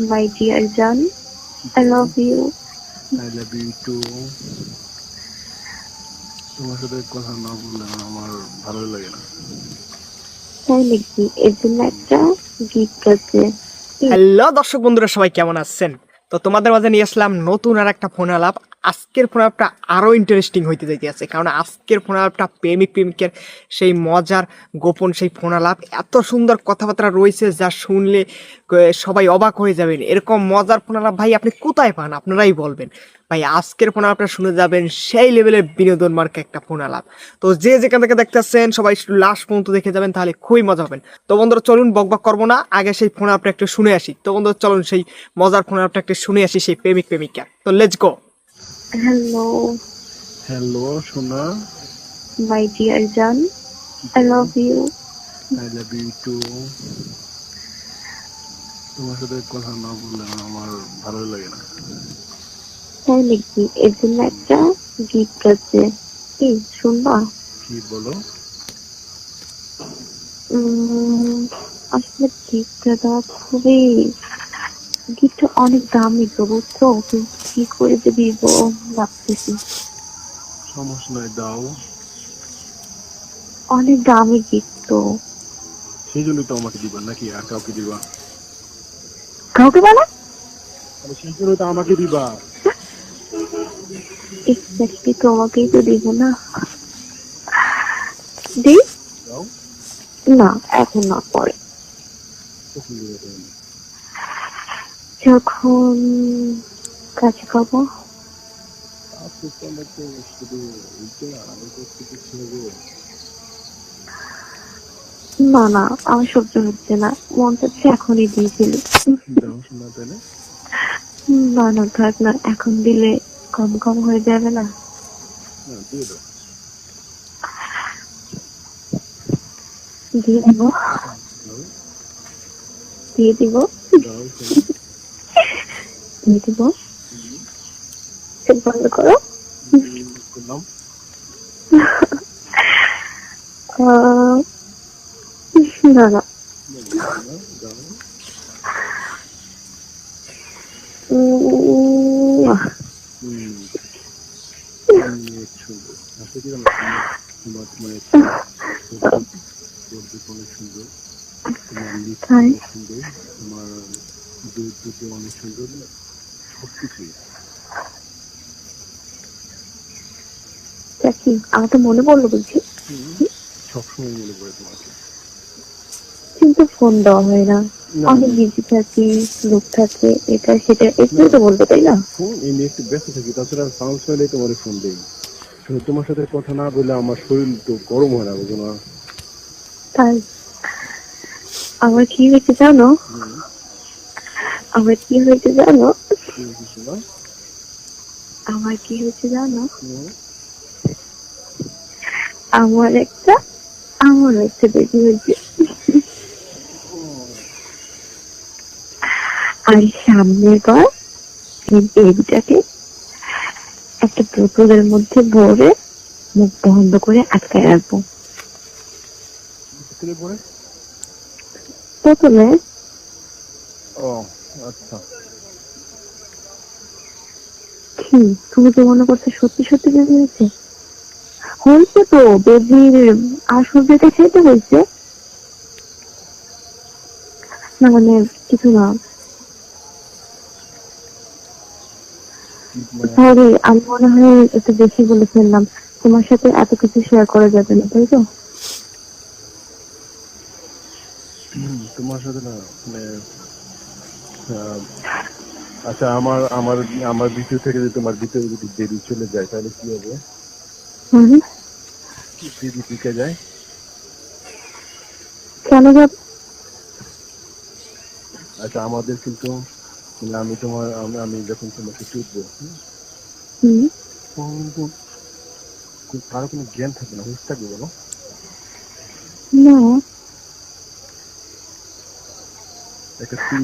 my dear John. I love you. I love you too. তোমার সাথে কথা না বললে আমার ভালো লাগে না তাই নাকি এর জন্য একটা গিফট আছে হ্যালো দর্শক বন্ধুরা সবাই কেমন আছেন তো তোমাদের মাঝে নিয়ে আসলাম নতুন আর একটা ফোন আলাপ আজকের ফোন আলাপটা আরও ইন্টারেস্টিং হইতে যাইতে আছে কারণ আজকের ফোন আলাপটা প্রেমিক প্রেমিকের সেই মজার, গোপন সেই ফোন আলাপ এত সুন্দর কথাবার্তা রয়েছে যা শুনলে সবাই অবাক হয়ে যাবেন। এরকম মজার ফোন আলাপ ভাই আপনি কোথায় পান? আপনারাই বলবেন। ভাই, আজকের ফোন আলাপটা শুনে যাবেন সেই লেভেলের বিনোদন মার্কে একটা ফোন আলাপ তো যে যেখান থেকে দেখতেছেন, সবাই লাস্ট পর্যন্ত দেখে যাবেন, তাহলে খুবই মজা হবেন তো বন্ধুরা, চলুন বকবক করব না। আগে সেই ফোন আপটা একটু শুনে আসি। তো বন্ধুরা, চলুন সেই মজার ফোন আপটা একটু শুনে আসি সেই প্রেমিক প্রেমিকা তো লেটস গো হ্যালো সোনা. আই লাভ ইউ টু তোমার সাথে কথা না বললে আমার ভালো লাগে না। তাই নাকি? এর জন্য একটা গিফট আছে কি শুনবা? কি বলো? উম, আসলে গিফটটা দেওয়া খুবই গিফটটা অনেক দামি তো বুঝছ? কিন্তু কি করে যে দিব ভাবতেছি। সমস্যা নাই দাও। অনেক দামি গিফট তো। সেই জন্যই তো আমাকে দিবা নাকি আর কাউকে দিবা? কাউকে বলা? আরে সেই জন্যই তো আমাকে দিবা। এক্স্যাক্টলি তোমাকেই তো দিব না। দি দাও। না এখন না পরে। যখন কাছে পাবো না না আমার সহ্য হচ্ছে না। মন চাচ্ছে এখনই দাও না না থাক না এখন দিলে কম কম হয়ে যাবে না। দিয়ে দিয়ে দিব। দিয়ে দিব। দিয়ে দিব। চোখ বন্ধ করো হুম, করলাম আহ, না না দাও উম, আহ, হুম অনেক সুন্দর আসলে কি জানো তোমার তোমার তোমার চোখ অনেক সুন্দর তোমার লিপ তাই? অনেক সুন্দর তোমার দুধ দুটো অনেক সুন্দর সব কি আমার মনে পড়ল সবসময় মনে পড়ে তোমাকে। কিন্তু ফোন দেওয়া হয় না। অনেক বিজি থাকি লোক থাকে এটা সেটা একটু তো বলব তাই না? ফোন একটু ব্যস্ত থাকি তাছাড়া সাউন্ড তোমার ফোন দেই। তোমার সাথে কথা না বলে আমার শরীর তো গরম হয় না বুঝো না। তাই। আমার কি হয়েছে জানো? আমার কি হয়েছে জানো? আমার কি হয়েছে জানো? আমার একটা আমার একটা বেবি হয়েছে। আর সামনের বার এই বেবিটাকে একটা বোতলের মধ্যে ভরে মুখ বন্ধ করে আটকায় রাখব। বোতলে ও আচ্ছা। কি? তুমি তো মনে করছ সত্যি সত্যি বেবি হয়েছে? হয়েছে তো? বেবির আসল যেটা সেটা হয়েছে? না মানে কিছু না। সরি আমি মনে হয় একটু বেশি বলে ফেললাম। তোমার সাথে এত কিছু শেয়ার করা যাবে না তাই তো? হুম, তোমার সাথে না মানে আচ্ছা আমার আমার আমার ভিতর থেকে যদি তোমার ভিতরে যদি দেরি চলে যায় তাহলে কি হবে? টিকে যায়? কেন যাব আচ্ছা আমাদের কিন্তু মানে আমি তোমার আমি যখন তোমাকে চুটবো কারও কোনো জ্ঞান থাকবে না হুশ থাকবে বলো? না।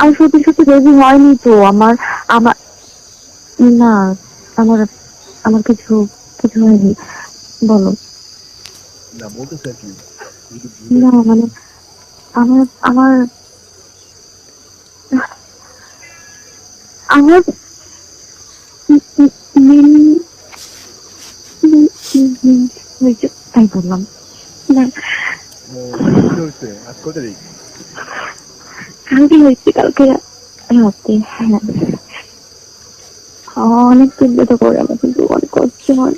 আর সত্যি সত্যি বেবি হয়নি তো আমার আমার না আমার আমার কিছু কিছু হয়নি। বলো। না বলতে চাই কি। না মানে আমার আমার আমার তাই বললাম। না। কালকে হয়েছে কালকে রাতে হ্যাঁ। অনেক চিন্তা করে আমার কিন্তু অনেক কষ্ট হয়।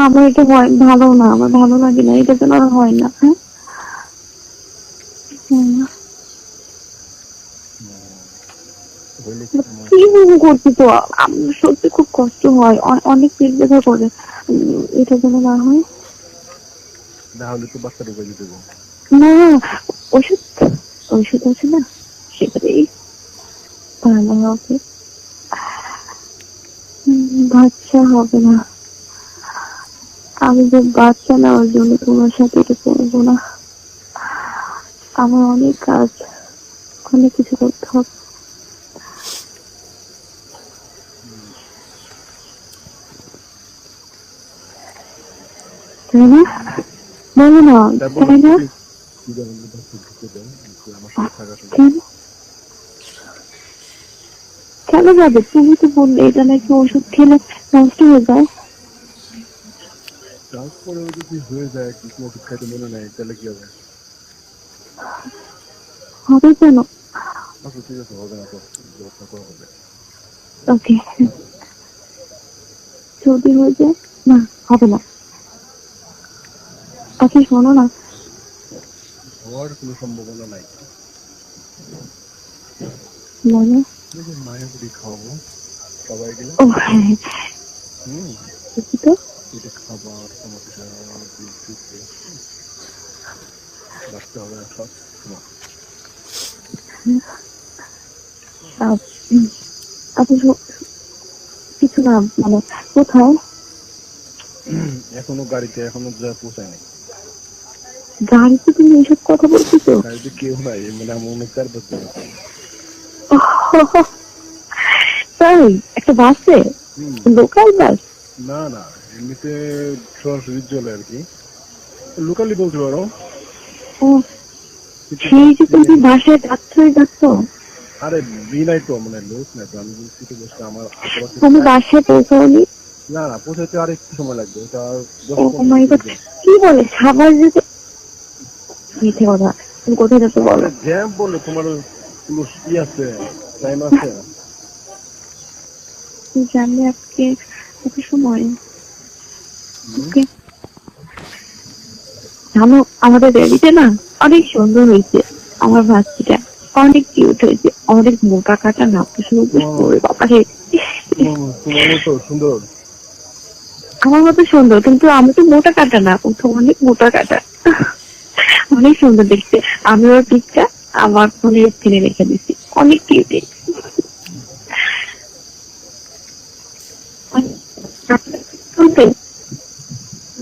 আমার এটা হয় ভালো না আমার ভালো লাগে না এটা যেন আর হয় না হ্যাঁ? কি করছি তো? সত্যি খুব কষ্ট হয় অনেক পেট ব্যথা করে। এটা যেন না হয়। না হলে তো বাচ্চা ঢুকে গো। না ওষুধ ওষুধ আছে না সেটাতেই ভালো হবে। বাচ্চা হবে না। আমি যে বাচ্চা নেওয়ার জন্য তোমার সাথে এটা করব না। আমার অনেক কাজ অনেক কিছু করতে হবে। তাই না? বলো তাই কেন যাবে? তুমি তো বললে এটা নাকি ওষুধ খেলে নষ্ট হয়ে যায়। তারপরেও যদি হয়ে যায় কিছু ওষুধ খাইতে মনে নেই তাহলে কি হবে? হবে কেন? আচ্ছা ঠিক আছে হবে না তো করা হবে। ওকে। যদি হয়ে যায় না হবে না। আচ্ছা শোনো না। হওয়ার কোনো সম্ভাবনা নাই। বলো। এই যে মায়ের মুড়ি খাওয়াবো সবাই গেলে। ও হ্যাঁ হুম। তো। এটা খাবার সমস্যা বিদ্যুৎ বাঁচতে হবে সব কিছু না মানে কোথায় এখনও গাড়িতে এখনও যা পৌঁছায় নাই গাড়িতে তুমি এইসব কথা বলছো গাড়িতে কেউ নাই মানে আমার অনেক চার বছর তাই একটা বাসে লোকাল বাস না না এমনিতে সরাসরি চলে আর কি। লোকালি বলতে পারো। ও সেই যে তুমি বাসায় যাচ্ছ আরে বিনাই তো মানে লোক তো আমি বলছি তো বসে আমার তুমি বাসায় পৌঁছাওনি? না না পৌঁছাতে আর একটু সময় লাগবে এটা লাগবে। কি বলে? সাবার যেতে মিথ্যে কথা তুমি কোথায় যাচ্ছ বলো? জ্যাম বলে তোমার কোনো আছে টাইম আছে। জানলে আজকে কত সময়। জানো আমাদের রেডিতে না অনেক সুন্দর হয়েছে আমার ভাস্তিটা অনেক কিউট হয়েছে। অনেক মোটা কাটা না শুরু করে বাবা রে। সুন্দর। আমার মতো সুন্দর কিন্তু আমি তো মোটা কাটা না ও তো অনেক মোটা কাটা। অনেক সুন্দর দেখতে। আমি ওর পিকটা আমার ফোনে স্ক্রিনে রেখে দিচ্ছি অনেক কিউটি কি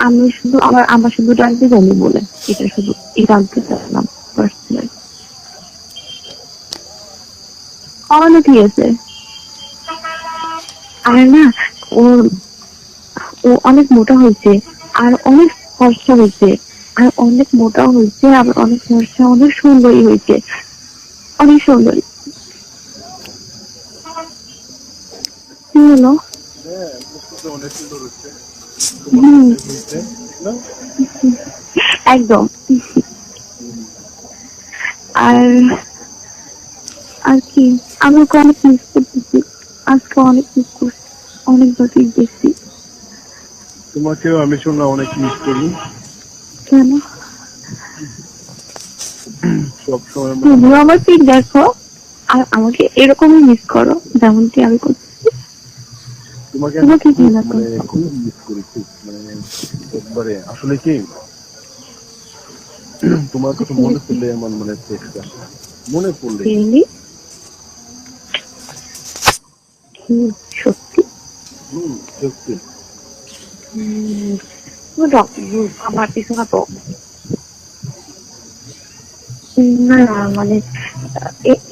আমি শুধু আমার আমার শুধু ডাকতে জানি বলে। এটা শুধু, এটা আনতে চাচ্ছিলাম পার্সোনাল অনেক ঠিক আছে আর না ওর ও অনেক মোটা হয়েছে, আর অনেক ফর্সা হয়েছে, আর অনেক মোটাও হয়েছে আবার অনেক ফর্সা, অনেক সুন্দরী হয়েছে। অনেক সুন্দরী। কি হলো? হ্যাঁ অনেক সুন্দর হচ্ছে। একদম। আর আর কি? আমি ওকে অনেক মিস করতেছি। আজকে অনেক মিস করছি। অনেক বাকি দেখছি। তোমাকেও আমি শুনলাম অনেক মিস করি। কেন? সব সময় তুমিও আমার পিক দেখো আর আমাকে এরকমই মিস করো যেমনটি আমি করছি। তোমাকে মানে খুব মিস করি খুব মানে একবারে আসলে কি তোমার কথা মনে পড়লে আমার মানে টেক্সট মনে পড়লে। সত্যি? হুম সত্যি। আমার পিছনে তো। না না মানে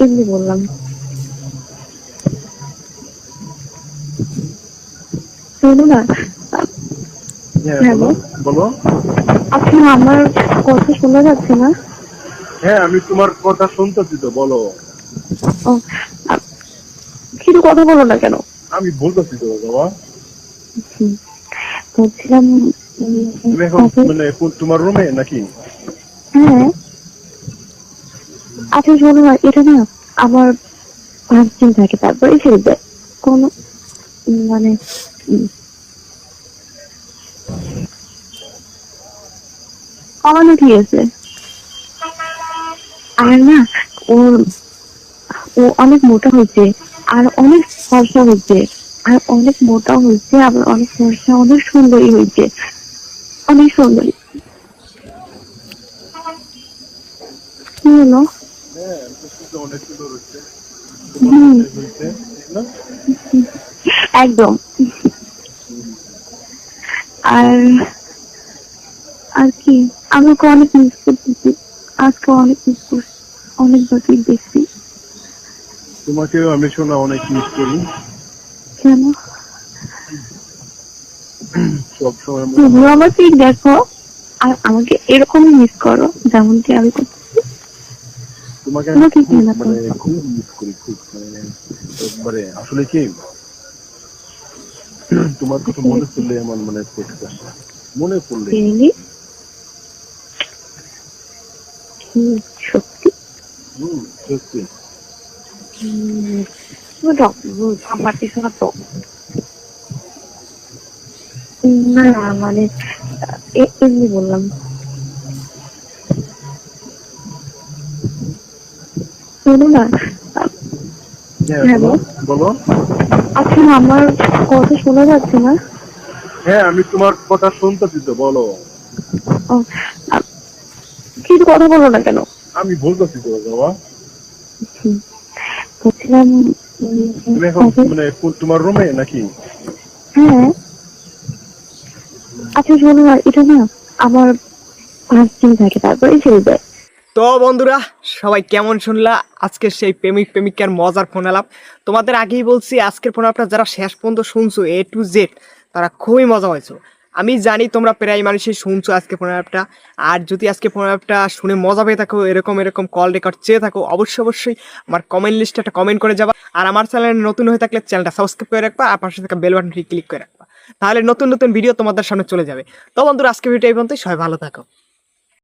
এমনি বললাম। না হ্যাঁ হ্যালো? বলো বলো আচ্ছা আমার কথা শোনা যাচ্ছে না? হ্যাঁ আমি তোমার কথা শুনতেছি তো বলো। কিন্তু কথা বলো না কেন? আমি বলতেছি তো বাবা। বলছিলাম মানে তোমার রুমে নাকি? হ্যাঁ। আচ্ছা শোনো না এটা না আমার দিন থাকে তারপরে ছেড়ে দেয়। কোনো মানে কমানো ঠিক আছে। আর না ওর ও অনেক মোটা হয়েছে আর অনেক ফর্সা হয়েছে আর অনেক মোটা হয়েছে আবার অনেক ফর্সা অনেক সুন্দরী হয়েছে অনেক সুন্দরী। কি হলো? হ্যাঁ অনেক সুন্দর হচ্ছে একদম। আর আর কি? আমি ওকে অনেক মিস করতেছি। আজকে অনেক মিস করছি। অনেক বছর দেখছি। তোমাকেও আমি শোনা অনেক মিস করি। কেন? সব সময় তুমিও আমার পিক দেখো আর আমাকে এরকমই মিস করো যেমনটি আমি করতেছি তোমাকে? মানে খুব মিস করি খুব মানে একবারে আসলে কি তোমার কথা মনে পড়লে আমার মানে পড়তে মনে পড়লে। সত্যি? হুম আমার পিছনে তো না না মানে এমনি বললাম। শোনো না। হ্যাঁ হ্যালো? বলো বলো। আচ্ছা আমার কথা শোনা যাচ্ছে না। হ্যাঁ আমি তোমার কথা শুনতেছি তো বলো। কিন্তু কথা বলো না কেন? আমি বলতেছি তো বাবা। বলছিলাম তুমি এখন মানে তোমার রুমে নাকি? হ্যাঁ। আচ্ছা শোনো না এটা না আমার পাঁচ দিন থাকে তারপরে ছেড়ে দেয়। তো বন্ধুরা, সবাই কেমন শুনলা? আজকে সেই প্রেমিক প্রেমিকার মজার ফোন আলাপ তোমাদের আগেই বলছি, আজকের ফোন আলাপটা যারা শেষ পর্যন্ত শুনছো এ টু জেড তারা খুবই মজা হয়েছো আমি জানি তোমরা প্রায় মানুষই শুনছো আজকে ফোন অ্যাপটা আর যদি আজকে ফোন অ্যাপটা শুনে মজা পেয়ে থাকো, এরকম এরকম কল রেকর্ড চেয়ে থাকো, অবশ্যই অবশ্যই আমার কমেন্ট লিস্টে একটা কমেন্ট করে যাবা। আর আমার চ্যানেল নতুন হয়ে থাকলে চ্যানেলটা সাবস্ক্রাইব করে রাখবা, আর পাশে থাকা বেল বাটনটি ক্লিক করে রাখবা। তাহলে নতুন নতুন ভিডিও তোমাদের সামনে চলে যাবে। তো বন্ধুরা, আজকে ভিডিও এই পর্যন্তই, সবাই ভালো থাকো।